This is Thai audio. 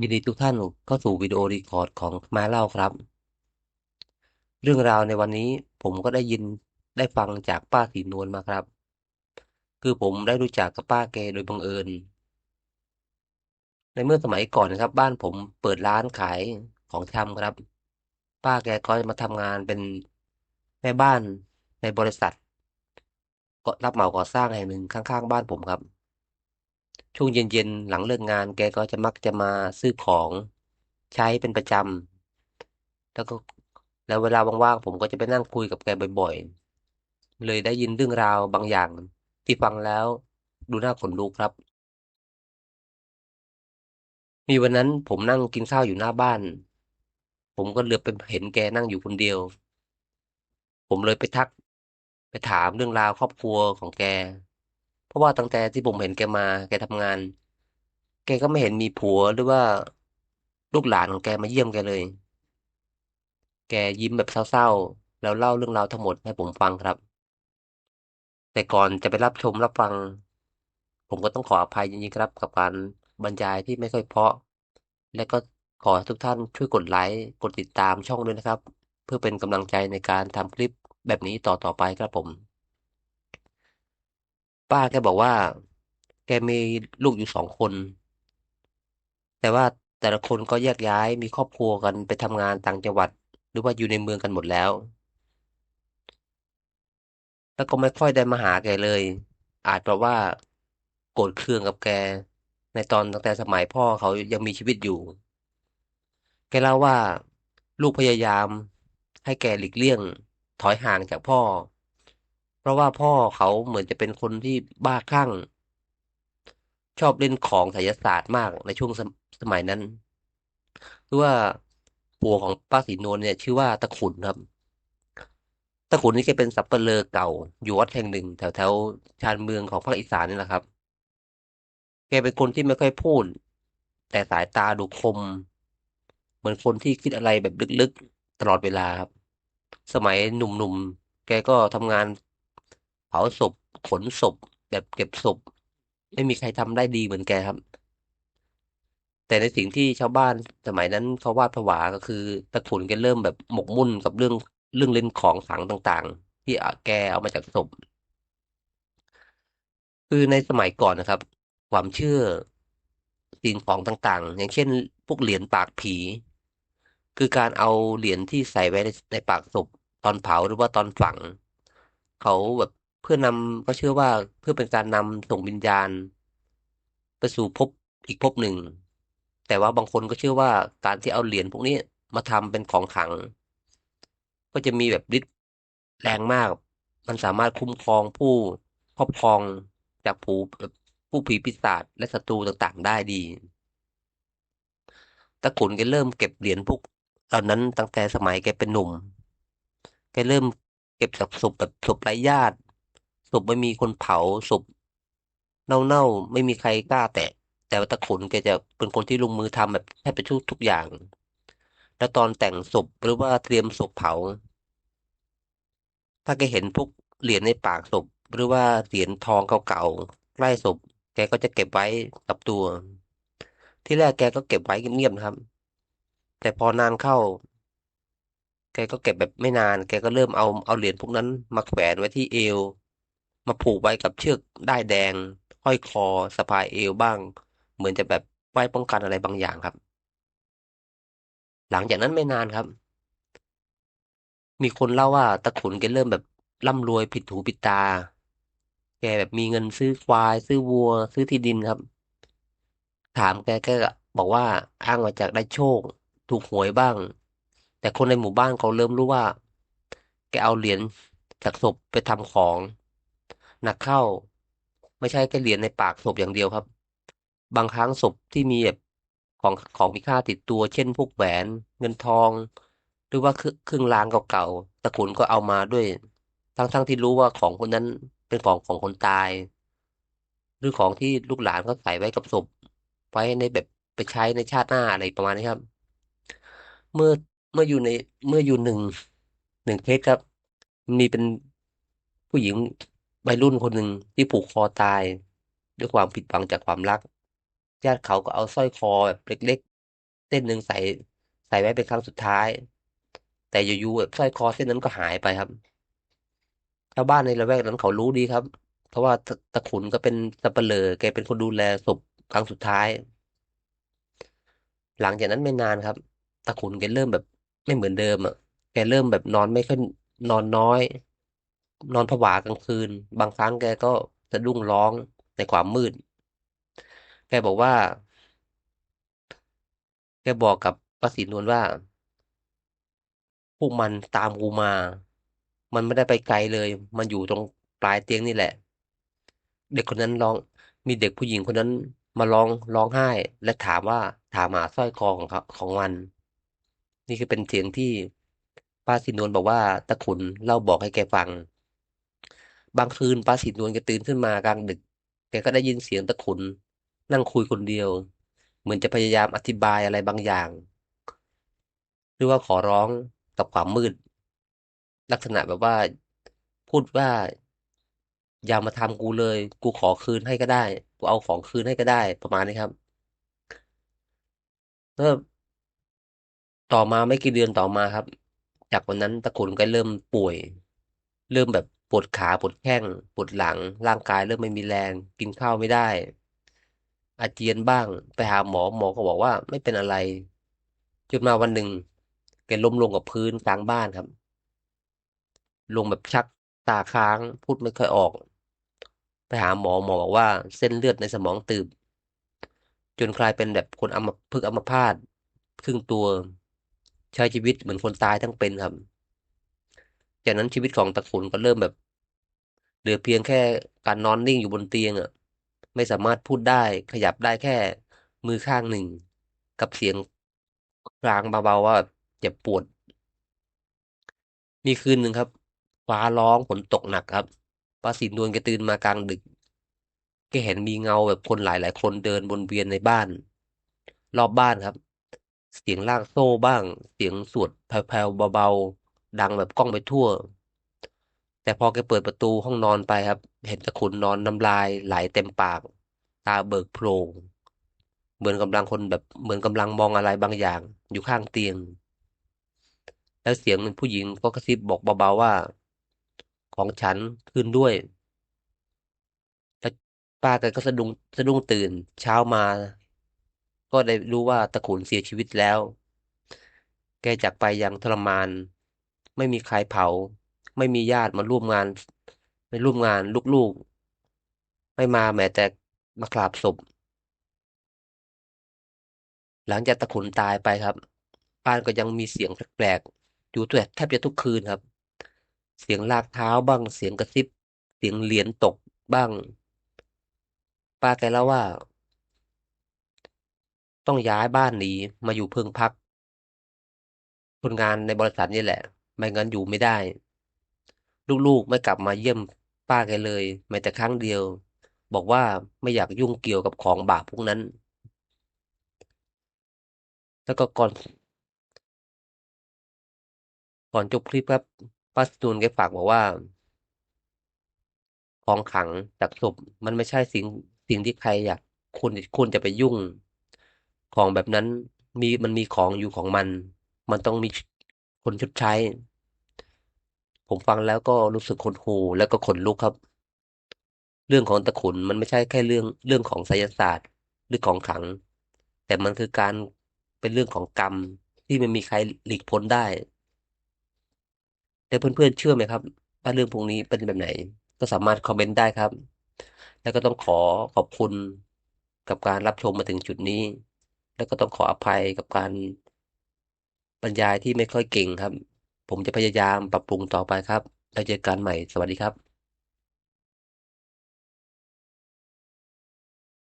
ยินดีทุกท่านเข้าสู่วิดีโอรีคอร์ดของมาเล่าครับ เรื่องราวในวันนี้ผมก็ได้ยินได้ฟังจากป้าสีนวลมาครับ คือผมได้รู้จักกับป้าแกโดยบังเอิญ ในเมื่อสมัยก่อนนะครับ บ้านผมเปิดร้านขายของชำครับ ป้าแกก็มาทำงานเป็นแม่บ้านในบริษัทก็รับเหมาก่อสร้างแห่งหนึ่งข้างๆ บ้านผมครับ ช่วงเย็นๆหลังเลิกงาน แกก็จะมักจะมาซื้อของใช้เป็นประจำแล้วก็แล้วเวลาว่างๆผมก็จะไปนั่งคุยกับแกบ่อยๆ เลยได้ยินเรื่องราวบางอย่าง ที่ฟังแล้วดูน่าขนลุกครับ มีวันนั้นผมนั่งกินข้าวอยู่หน้าบ้าน ผมก็เหลือบไปเห็นแกนั่งอยู่คนเดียว ผมเลยไปทัก ไปถามเรื่องราวครอบครัวของแก เพราะว่าตั้งแต่ที่ผมเห็นแกมา แกทำงาน แกก็ไม่เห็นมีผัวหรือว่าลูกหลานของแกมาเยี่ยมแกเลย แกยิ้มแบบเศร้าๆ แล้วเล่าเรื่องราวทั้งหมดให้ผมฟังครับ แต่ก่อนจะไปรับชมรับฟัง ผมก็ต้องขออภัยจริงๆครับ กับการบรรยายที่ไม่ค่อยเพราะ และก็ขอให้ทุกท่านช่วยกดไลค์กดติดตามช่องด้วยนะครับ เพื่อเป็นกำลังใจในการทำคลิปแบบนี้ต่อต่อไปครับผม ป้าแกบอกว่า แกมีลูกอยู่สองคน แต่ว่าแต่ละคนก็แยกย้ายมีครอบครัวกันไปทำงานต่างจังหวัด หรือว่าอยู่ในเมืองกันหมดแล้ว แล้วก็ไม่ค่อยได้มาหาแกเลย อาจเพราะว่าโกรธเคืองกับแก ในตอนตั้งแต่สมัยพ่อเขายังมีชีวิตอยู่ แกเล่าว่าลูกพยายาม ให้แกหลีกเลี่ยง ถอยห่างจากพ่อ เพราะว่าพ่อเขาเหมือนจะเป็นคนที่บ้าคลั่ง ชอบเล่นของไสยศาสตร์มากในช่วงสมสมัยนั้นคือว่าปู่ของป้าศรีนวลเนี่ย ชื่อว่าตะขุนครับ ตะขุนนี่แกเป็นสัปเหร่อเก่า อยู่วัดแห่งหนึ่งแถวแถวชานเมืองของภาคอีสานนี่แหละครับ แกเป็นคนที่ไม่ค่อยพูด แต่สายตาดูคม เหมือนคนที่คิดอะไรแบบลึกๆตลอดเวลาครับ สมัยหนุ่มๆ แกก็ทำงาน เผาศพขนศพ แบบเก็บศพ ไม่มีใครทำได้ดีเหมือนแกครับ แต่ในสิ่งที่ชาวบ้านสมัยนั้นเขาวาดผวาก็คือตะขุนแกเริ่มแบบหมกมุ่นกับเรื่องเรื่องเล่นของขลังต่างๆ ที่แกเอามาจากศพ คือในสมัยก่อนนะครับ ความเชื่อสิ่งของต่างๆ อย่างเช่น พวกเหรียญปากผี คือการเอาเหรียญที่ใส่ไว้ในปากศพตอนเผาหรือว่าตอนฝัง เขาแบบ เพื่อนำก็เชื่อว่าเพื่อเป็นการนำส่งวิญญาณ ไปสู่ภพอีกภพหนึ่ง แต่ว่าบางคนก็เชื่อว่าการที่เอาเหรียญพวกนี้มาทำเป็นของขัง ก็จะมีแบบฤทธิ์แรงมาก มันสามารถคุ้มครองผู้ครอบครองจากผู้ผู้ผีปีศาจและศัตรูต่างๆ ได้ดี ตะขุนแกเริ่มเก็บเหรียญพวกตอนนั้นตั้งแต่สมัยแกเป็นหนุ่ม แกเริ่มเก็บจากศพแบบศพไร้ญาติ ศพไม่มีคนเผาศพเน่าๆไม่มีใครกล้าแตะแต่ว่าตะขุนแกจะเป็นคนที่ลงมือทำแบบแทบจะทุกทุกอย่าง แล้วตอนแต่งศพหรือว่าเตรียมศพเผา ถ้าแกเห็นพวกเหรียญในปากศพ หรือว่าเหรียญทองเก่าๆใกล้ศพ แกก็จะเก็บไว้กับตัว ที่แรกแกก็เก็บไว้เงียบๆนะครับ แต่พอนานเข้า แกก็เก็บแบบไม่นาน แกก็เริ่มเอาเอาเหรียญพวกนั้นมาแขวนไว้ที่เอว มาผูกไว้กับเชือกด้ายแดง ห้อยคอสะพายเอวบ้าง เหมือนจะแบบไว้ป้องกันอะไรบางอย่างครับ หลังจากนั้นไม่นานครับ มีคนเล่าว่าตะขุนแกเริ่มแบบร่ำรวยผิดหูผิดตา แกแบบมีเงินซื้อควาย ซื้อวัว ซื้อที่ดินครับ ถามแกแกก็บอกว่าอ้างมาจากได้โชค ถูกหวยบ้าง แต่คนในหมู่บ้านเขาเริ่มรู้ว่า แกเอาเหรียญจากศพไปทำของ หนักเข้า ไม่ใช่แค่เหรียญในปากศพอย่างเดียวครับ บางครั้งศพที่มีแบบของของมีค่าติดตัว เช่นพวกแหวนเงินทอง หรือว่าเครื่องรางเก่าๆตะกูลก็เอามาด้วย ทั้งๆที่รู้ว่าของคนนั้นเป็นของของคนตาย หรือของที่ลูกหลานเขาใส่ไว้กับศพไว้ในแบบไปใช้ในชาติหน้าอะไรประมาณนี้ครับ เมื่อเมื่ออยู่ในเมื่ออยู่หนึ่งหนึ่งเคสครับ มีเป็นผู้หญิง วัยรุ่นคนหนึ่งที่ผูกคอตาย ด้วยความผิดหวังจากความรัก ญาติเขาก็เอาสร้อยคอแบบเล็กๆ เส้นหนึ่งใส่ใส่ไว้เป็นครั้งสุดท้าย แต่อยู่ๆแบบสร้อยคอเส้นนั้นก็หายไปครับชาวบ้านในละแวกนั้นเขารู้ดีครับ เพราะว่าตะตะขุนก็เป็นสัปเหร่อแกเป็นคนดูแลศพครั้งสุดท้าย หลังจากนั้นไม่นานครับ ตะขุนแกเริ่มแบบไม่เหมือนเดิมอะแกเริ่มแบบนอนไม่ค่อยนอนน้อย นอนผวากลางคืน บางครั้งแกก็สะดุ้งร้องในความมืด แกบอกว่า แกบอกกับป้าศรีนวลว่า พวกมันตามกูมา มันไม่ได้ไปไกลเลย มันอยู่ตรงปลายเตียงนี่แหละ เด็กคนนั้นร้อง มีเด็กผู้หญิงคนนั้นมาร้องร้องไห้ และถามว่าถามหาสร้อยคอของเขาของมัน นี่คือเป็นเสียงที่ป้าสินนวลบอกว่าตะขุนเล่าบอกให้แกฟัง บางคืนป้าสินนวลแกตื่นขึ้นมากลางดึก แกก็ได้ยินเสียงตะขุน นั่งคุยคนเดียว เหมือนจะพยายามอธิบายอะไรบางอย่าง หรือว่าขอร้องกับความมืด ลักษณะแบบว่า พูดว่า อย่ามาทำกูเลย กูขอคืนให้ก็ได้ กูเอาของคืนให้ก็ได้ ประมาณนี้ครับแล้วต่อมาไม่กี่เดือนต่อมาครับ จากวันนั้นตะขุนก็เริ่มป่วย เริ่มแบบ ปวดขาปวดแข้งปวดหลัง ร่างกายเริ่มไม่มีแรง กินข้าวไม่ได้ อาเจียนบ้าง ไปหาหมอหมอก็บอกว่าไม่เป็นอะไรจนมาวันหนึ่งแกล้มลงกับพื้นกลางบ้านครับ ลงแบบชักตาค้างพูดไม่ค่อยออก ไปหาหมอหมอบอกว่าเส้นเลือดในสมองตีบจนกลายเป็นแบบคนอัมพฤกษ์อัมพาตครึ่งตัว ใช้ชีวิตเหมือนคนตายทั้งเป็นครับ จากนั้นชีวิตของตระกูลก็เริ่มแบบ เหลือเพียงแค่การนอนนิ่งอยู่บนเตียงอะ ไม่สามารถพูดได้ขยับได้แค่มือข้างหนึ่ง กับเสียงกลางเบาๆว่าเจ็บปวด มีคืนหนึ่งครับ ฟ้าร้องฝนตกหนักครับป้าสินดวนแกตื่นมากลางดึกก็เห็นมีเงาแบบคนหลายๆคนเดินวนเวียนในบ้าน รอบบ้านครับ เสียงลากโซ่บ้าง เสียงสวดแผ่วๆเบาๆ ดังแบบก้องไปทั่ว แต่พอแกเปิดประตูห้องนอนไปครับ เห็นตะขุนนอนน้ำลายไหลเต็มปาก ตาเบิกโพลงเหมือนกำลังคนแบบเหมือนกำลังมองอะไรบางอย่าง อยู่ข้างเตียง แล้วเสียงผู้หญิงก็กระซิบบอกเบาๆว่า ของฉันคืนด้วยแล้วป้าแกก็สะดุ้งสะดุ้งตื่น เช้ามา ก็ได้รู้ว่าตะขุนเสียชีวิตแล้ว แกจากไปอย่างทรมาน ไม่มีใครเผา ไม่มีญาติมาร่วมงาน ไม่ร่วมงานลูกๆ ไม่มาแม้แต่มากราบศพ หลังจากตะขุนตายไปครับ บ้านก็ยังมีเสียงแปลกๆ อยู่แทบจะทุกคืนครับ เสียงลากเท้าบ้าง เสียงกระซิบ เสียงเหรียญตกบ้าง ป้าแกเล่าว่า ต้องย้ายบ้านหนีมาอยู่เพิงพักคนงานในบริษัทนี่แหละ ไม่งั้นอยู่ไม่ได้ ลูกๆไม่กลับมาเยี่ยมป้าแกเลยแม้แต่ครั้งเดียว บอกว่าไม่อยากยุ่งเกี่ยวกับของบาปพวกนั้น แล้วก็ก่อน ก่อนจบคลิปครับป้าสตูนแกฝากบอกว่า ของขังจากศพมันไม่ใช่สิ่งสิ่งที่ใครอยากคุณคุณจะไปยุ่ง ของแบบนั้นมีมันมีของอยู่ของมัน มันต้องมีคนชดใช้ ผมฟังแล้วก็รู้สึกหดหู่แล้วก็ขนลุกครับ เรื่องของตะขุนมันไม่ใช่แค่เรื่องเรื่องของไสยศาสตร์หรือของขลัง แต่มันคือการเป็นเรื่องของกรรมที่ไม่มีใครหลีกพ้นได้แต่เพื่อนๆเชื่อไหมครับว่าเรื่องพวกนี้เป็นแบบไหน ก็สามารถคอมเมนต์ได้ครับ แล้วก็ต้องขอขอบคุณกับการรับชมมาถึงจุดนี้ แล้วก็ต้องขออภัยกับการบรรยายที่ไม่ค่อยเก่งครับ ผมจะพยายามปรับปรุงต่อไปครับ แล้วเจอกันใหม่ สวัสดีครับ